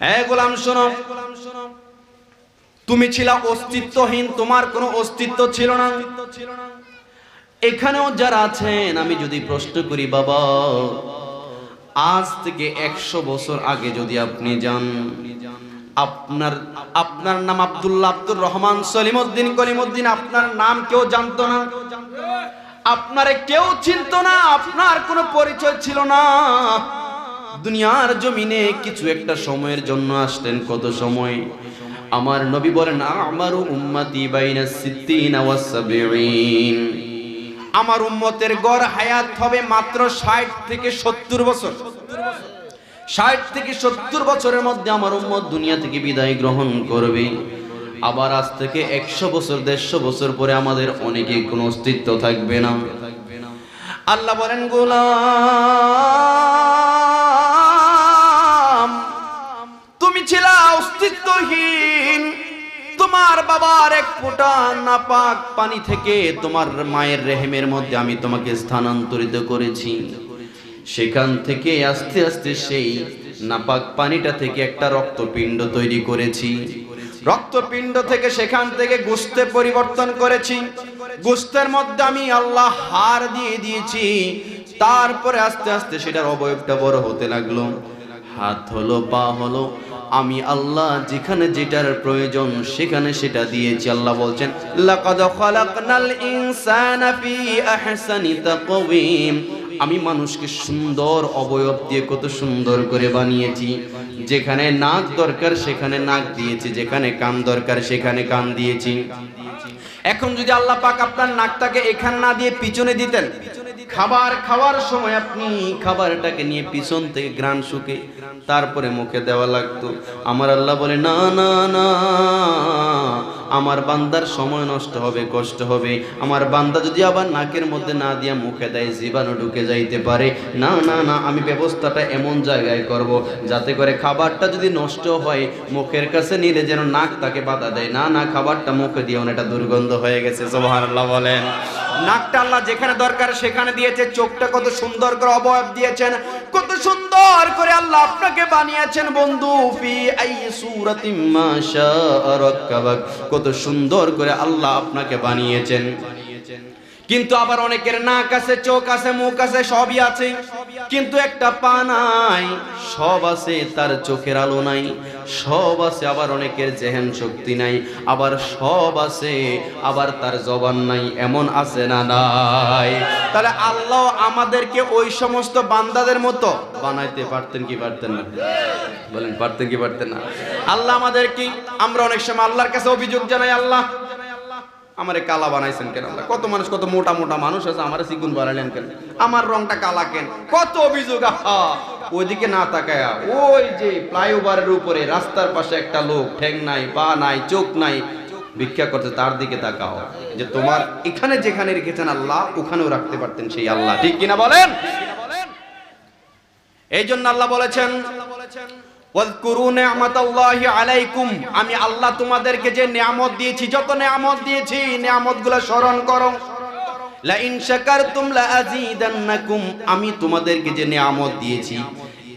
হ্যাঁ গোলাম তুমি ছিলা অস্তিত্বহীন, তোমার কোনো অস্তিত্ব ছিল না। এখানেও যারা আছেন, আমি যদি প্রশ্ন করি, বাবা, আজ থেকে একশো বছর আগে যদি আপনি যান, আপনার আপনার নাম আব্দুল্লাহ আব্দুর রহমান সলিমউদ্দিন কলিমউদ্দিন আপনার নাম কেউ জানতো না। আপনারে কেউ চিনত না, আপনার কোনো পরিচয় ছিল না। দুনিয়ার জমিনে কিছু একটা সময়ের জন্য আসতেন। কত সময়? আমার নবী বলেন, আমার উম্মতি বাইনা সিদ্দিনা আমার উম্মতের গড় হায়াত হবে মাত্র ষাট থেকে সত্তর বছর। ষাট থেকে সত্তর বছরের মধ্যে আমার উম্মত দুনিয়া থেকে বিদায় গ্রহণ করবে। আবার আজ থেকে একশো বছর, দেড়শো বছর পরে আমাদের অনেকে কোনো অস্তিত্ব থাকবে না। আল্লাহ বলেন, গোলাম অস্তিত্বহীন তোমার বাবার এক ফোঁটা নাপাক পানি থেকে তোমার মায়ের রেহেমের মধ্যে আমি তোমাকে স্থানান্তরিত করেছি। সেখান থেকে আস্তে আস্তে সেই নাপাক পানিটা থেকে একটা রক্তপিণ্ড তৈরি করেছি। রক্তপিণ্ড থেকে সেখান থেকে গোস্তে পরিবর্তন করেছি। গোস্তের মধ্যে আমি আল্লাহ হার দিয়ে দিয়েছি। তারপরে আস্তে আস্তে সেটার অবয়বটা বড় হতে লাগল। হাত হলো, পা হলো আমি আল্লাহ যেখানে যেটার প্রয়োজন সেখানে সেটা দিয়েছি, আল্লাহ বলছেন আমি মানুষকে সুন্দর অবয়ব দিয়ে কত সুন্দর করে বানিয়েছি। যেখানে নাক দরকার সেখানে নাক দিয়েছি, যেখানে কান দরকার সেখানে কান দিয়েছি। এখন যদি আল্লাহ পাক আপনার নাকটাকে এখান না দিয়ে পিছনে দিতেন খাবার খাওয়ার সময় আপনি খাবারটাকে নিয়ে পিছন থেকে গ্রান শুকে, তারপরে মুখে দেওয়া লাগতো। আমার আল্লাহ বলে, না না না আমার বান্দার সময় নষ্ট হবে, কষ্ট হবে। আমার বান্দা যদি আবার নাকের মধ্যে না দিয়া মুখে দেয়, জীবাণু ঢুকে যাইতে পারে। না না না, আমি ব্যবস্থাটা এমন জায়গায় করব যাতে করে খাবারটা যদি নষ্ট হয়, মুখের কাছে নিলে যেন নাক তাকে বাধা দেয়। না না, খাবারটা মুখে দিয়ে এটা দুর্গন্ধ হয়ে গেছে, সুবহানাল্লাহ বলেন। নাকটা আল্লাহ যেখানে দরকার সেখানে দিয়েছে, চোখটা কত সুন্দর করে অবয়ব দিয়েছেন। কত সুন্দর করে আল্লাহ আপনাকে বানিয়েছেন বন্ধু। ফি আই সূরাতিম মা রাক্কাবাক কত সুন্দর করে আল্লাহ আপনাকে বানিয়েছেন। কিন্তু আবার অনেকের নাক আছে, চোখ আছে, মুখ আছে, সবই আছে। কিন্তু একটা পা নাই, সব আছে, তার চোখের আলো নাই। সব আছে, আবার অনেকের জেহেন শক্তি নাই। আবার সব আছে, আবার তার জবান নাই, এমন আছে না নাই। তাহলে আল্লাহ আমাদেরকে ওই সমস্ত বান্দাদের মতো বানাইতে পারতেন কি পারতেন না? বলেন, পারতেন কি পারতেন না? আল্লাহ আমাদের কি আমরা অনেক সময় আল্লাহর কাছে অভিযোগ জানাই, আল্লাহ, আমারে কালা বানাইছেন কেন আল্লাহ? কত মানুষ, কত মোটা মোটা মানুষ আছে, আমারে সিগুন বানালেন কেন? আমার রংটা কালা কেন? কত অভিযোগ, আহা! ওইদিকে না তাকায়া ওই যে ফ্লাইওভারের উপরে রাস্তার পাশে একটা লোক ঠ্যাং নাই, পা নাই, চোখ নাই, ভিক্ষা করছে, তার দিকে তাকাও। যে তোমার এখানে যেখানে রেখেছেন আল্লাহ, ওখানেও রাখতে পারতেন সেই আল্লাহ। ঠিক কিনা বলেন? এই জন্য আল্লাহ বলেছেন আমি আল্লাহ তোমাদেরকে যে নিয়ামত দিয়েছি, যত নিয়ামত দিয়েছি, নিয়ামতগুলো স্মরণ করো। আমি তোমাদেরকে যে নিয়ামত দিয়েছি,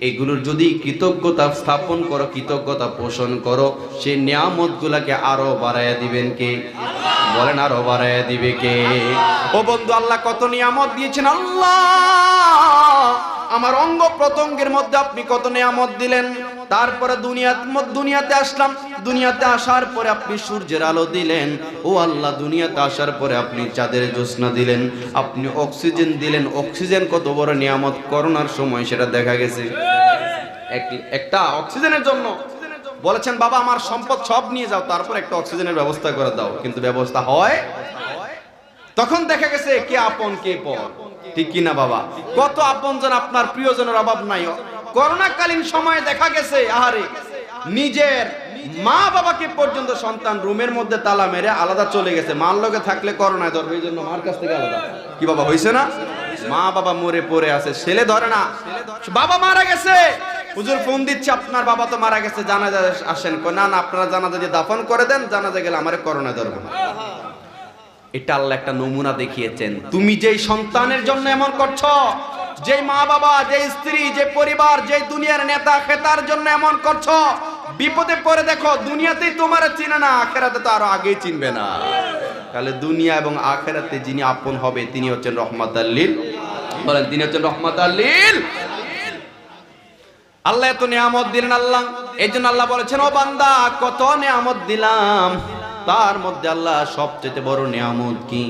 এগুলোর যদি কৃতজ্ঞতা স্থাপন করো, কৃতজ্ঞতা পোষণ করো সেই নিয়ামতগুলোকে আরও বাড়াইয়া দিবেন কে? বলেন আরও বাড়ায়া দিবে কে? ও বন্ধু, আল্লাহ কত নিয়ামত দিয়েছেন, আল্লাহ। আমার অঙ্গ প্রত্যঙ্গের মধ্যে আপনি কত নিয়ামত দিলেন? তারপরে দুনিয়া দুনিয়াতে আসলাম। দুনিয়াতে আসার পরে আপনি সূর্যের আলো দিলেন। ও আল্লাহ, দুনিয়াতে আসার পরে আপনি চাঁদের জ্যোৎস্না দিলেন। আপনি অক্সিজেন দিলেন। অক্সিজেন কত বড় নিয়ামত। করোনার সময় সেটা দেখা গেছে। একটা অক্সিজেনের জন্য বলেছেন, বাবা, আমার সম্পদ সব নিয়ে যাও, তারপর একটা অক্সিজেনের ব্যবস্থা করে দাও। কিন্তু ব্যবস্থা হয়? তখন দেখা গেছে, কে আপন, কে পর? ঠিক কিনা বাবা? কত আপন আপনজন আপনার প্রিয়জনের অভাব নাই। করোনাকালীন সময়ে দেখা গেছে, আহারে, নিজের মা বাবাকে পর্যন্ত সন্তান রুমের মধ্যে তালা মেরে আলাদা চলে গেছে। মার লগে থাকলে করোনায় ধরবে, এই জন্য মার কাছ থেকে আলাদা। কি বাবা হয়েছে না? মা বাবা মরে পড়ে আছে, ছেলে ধরে না। বাবা মারা গেছে। হুজুর ফোন দিচ্ছে, আপনার বাবা তো মারা গেছে, জানাজা আসেন না না, আপনারা জানাজা দিয়ে দাফন করে দেন, জানাজা গেলে আমারে করোনা ধরবে না। এটা আল্লাহ একটা নমুনা দেখিয়েছেন। তুমি যেই সন্তানের জন্য এমন করছ যে মা বাবা যে স্ত্রী যে পরিবার যে দুনিয়ার নেতা খেতার জন্য এমন করছ, বিপদে পড়ে দেখো, দুনিয়াতেই তোমার চিনে না, আখেরাতে তো আরও আগেই চিনবে না। তাহলে দুনিয়া এবং আখেরাতে যিনি আপন হবে, তিনি হচ্ছেন রহমত আল্লিল বলেন, তিনি হচ্ছেন রহমত আল্লিল আল্লাহ এত নিয়ামত দিলেন আল্লাহ। এই জন্য আল্লাহ বলেছেন, ও বান্দা, কত নিয়ামত দিলাম। তার মধ্যে আল্লাহ সবচেয়ে বড় নিয়ামত কি?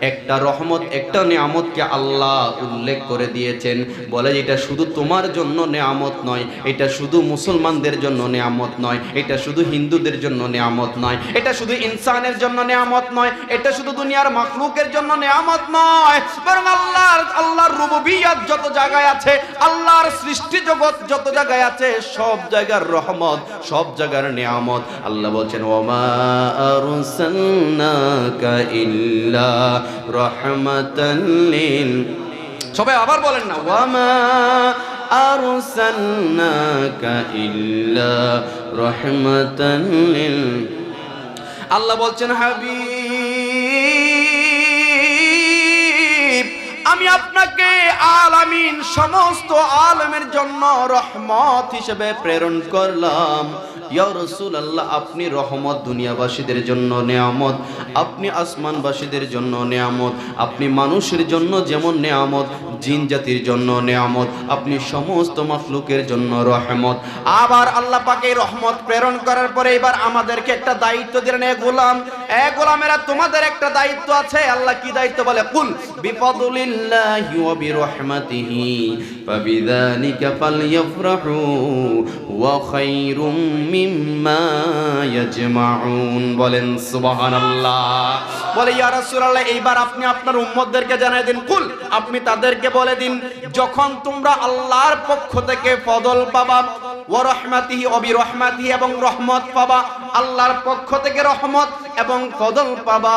একটা রহমত, একটা নিয়ামতকে আল্লাহ উল্লেখ করে দিয়েছেন। বলে এটা শুধু তোমার জন্য নিয়ামত নয়, এটা শুধু মুসলমানদের জন্য নিয়ামত নয়, এটা শুধু হিন্দুদের জন্য নিয়ামত নয়, এটা শুধু ইনসানের জন্য নিয়ামত নয়, এটা শুধু দুনিয়ার মাখলুকের জন্য নিয়ামত নয়। বরং আল্লাহর আল্লাহর রুবুবিয়াত যত জায়গায় আছে, আল্লাহর সৃষ্টি জগৎ যত জায়গায় আছে, সব জায়গার রহমত, সব জায়গার নিয়ামত। আল্লাহ বলছেন, ওমা আরসালনাকা ইল্লা রাহমাতাল সবাই আবার বলেন না ওয়ামা আরসালনাকা ইল্লা রাহমাতাল লিল আল্লাহ বলছেন, হাবিব আমি আপনাকে আলামিন সমস্ত আলমের জন্য রহমত হিসেবে প্রেরণ করলাম। রাসূলুল্লাহ, আপনি রহমত দুনিয়াবাসীদের জন্য নেয়ামত, আপনি আসমানবাসীদের জন্য নেয়ামত, আপনি মানুষের জন্য যেমন নেয়ামত, জিন জাতির জন্য নেয়ামত, আপনি সমস্ত মাখলুকের জন্য রহমত। আবার আল্লাহ পাকে রহমত প্রেরণ করার পরে এবার আমাদেরকে একটা দায়িত্ব দিলেন গোলাম এ তোমাদের একটা দায়িত্ব আছে। আল্লাহ কি দায়িত্ব বলে? কুল, বিফদলিল্লাহি ওয়া বিরহমাতিহি, ফাবিযালিকা ফালইফরাহু ওয়া খায়রুম মিম্মা ইয়াজমাউন। বলেন, সুবহানাল্লাহ। বলে, ইয়া রাসূলুল্লাহ, এইবার আপনি আপনার উম্মতদেরকে জানাই দিন। কুল, আপনি তাদেরকে বলে দিন, যখন তোমরা আল্লাহর পক্ষ থেকে ফদল পাবা, ওয়া রহমাতিহি ওয়া বিরহমাতিহি এবং রহমত পাবা, আল্লাহর পক্ষ থেকে রহমত এবং ফদল পাবা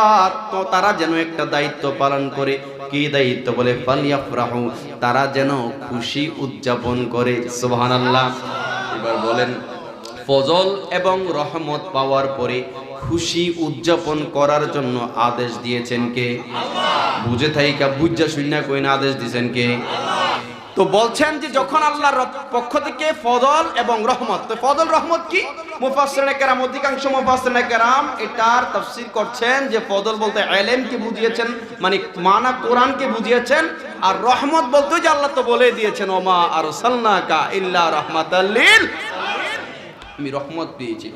তো তারা যেন একটা দায়িত্ব পালন করে। কি দায়িত্ব বলে? ফালিয়াফরাহু, তারা যেন খুশি উদযাপন করে। সুবহানাল্লাহ। এবার বলেন, ফজল এবং রহমত পাওয়ার পরে খুশি উদযাপন করার জন্য আদেশ দিয়েছেন কে? বুঝে থাইকা, বুঝা শূন্য কইনা আদেশ দিয়েছেন কে? তো বলছেন যে যখন আল্লাহর পক্ষ থেকে ফজল এবং রহমত, তো ফজল রহমত কি? মুফাসসিরিনে কেরাম অধিকাংশ মুফাসসিরিনে কেরাম এটার তাফসীর করছেন যে ফদল বলতে ইলমকে বুঝিয়েছেন মানে মানা কোরআনকে বুঝিয়েছেন, আর রহমত যে আল্লাহ তো বলে দিয়েছেন, ওমা আমি রহমত পেয়েছি।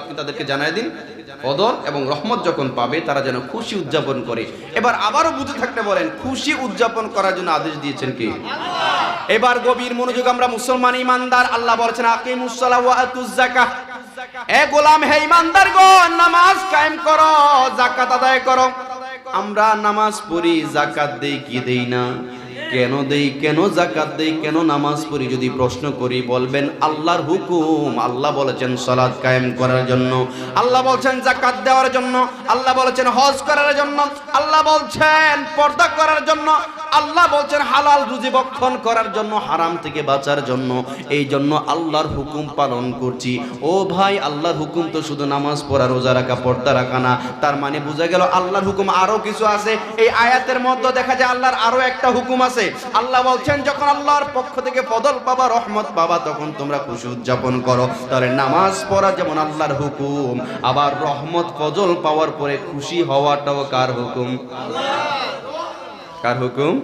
আপনি তাদেরকে জানাই দিন ফদল এবং রহমত যখন পাবে, তারা যেন খুশি উদযাপন করে। এবার আবারও বুঝে থাকতে বলেন, খুশি উদযাপন করার জন্য আদেশ দিয়েছেন কি? এবার গভীর মনোযোগ আমরা মুসলমান ইমানদার, আল্লাহ বলছেন, আকিমুস সালাহ এ গোলাম, হে ইমানদার গো নামাজ কায়েম করো, যাকাত আদায় করো। আমরা নামাজ পড়ি, যাকাত দেই কি দেই না? কেন দেই, কেন জাকাত দেই, কেন নামাজ পড়ি যদি প্রশ্ন করি, বলবেন আল্লাহর হুকুম। আল্লাহ বলেছেন সালাত কায়েম করার জন্য। আল্লাহ বলছেন জাকাত দেওয়ার জন্য। আল্লাহ বলেছেন হজ করার জন্য। আল্লাহ বলছেন পর্দা করার জন্য। আল্লাহ বলছেন, হালাল রুজি বক্ষণ করার জন্য, হারাম থেকে বাঁচার জন্য। এই জন্য আল্লাহর হুকুম পালন করছি। ও ভাই, আল্লাহর হুকুম তো শুধু নামাজ পড়া, রোজা রাখা, পর্দা রাখা না। তার মানে বোঝা গেল আল্লাহর হুকুম আরও কিছু আছে। এই আয়াতের মধ্যে দেখা যায় আল্লাহর আরও একটা হুকুম আছে। আল্লাহ বলছেন, যখন আল্লাহর পক্ষ থেকে ফদল পাবা, রহমত পাবা, তখন তোমরা খুশি উদযাপন করো। তাহলে নামাজ পড়া যেমন আল্লাহর হুকুম, আবার রহমত, ফজল পাওয়ার পরে খুশি হওয়াটাও কার হুকুম? কার হুকুম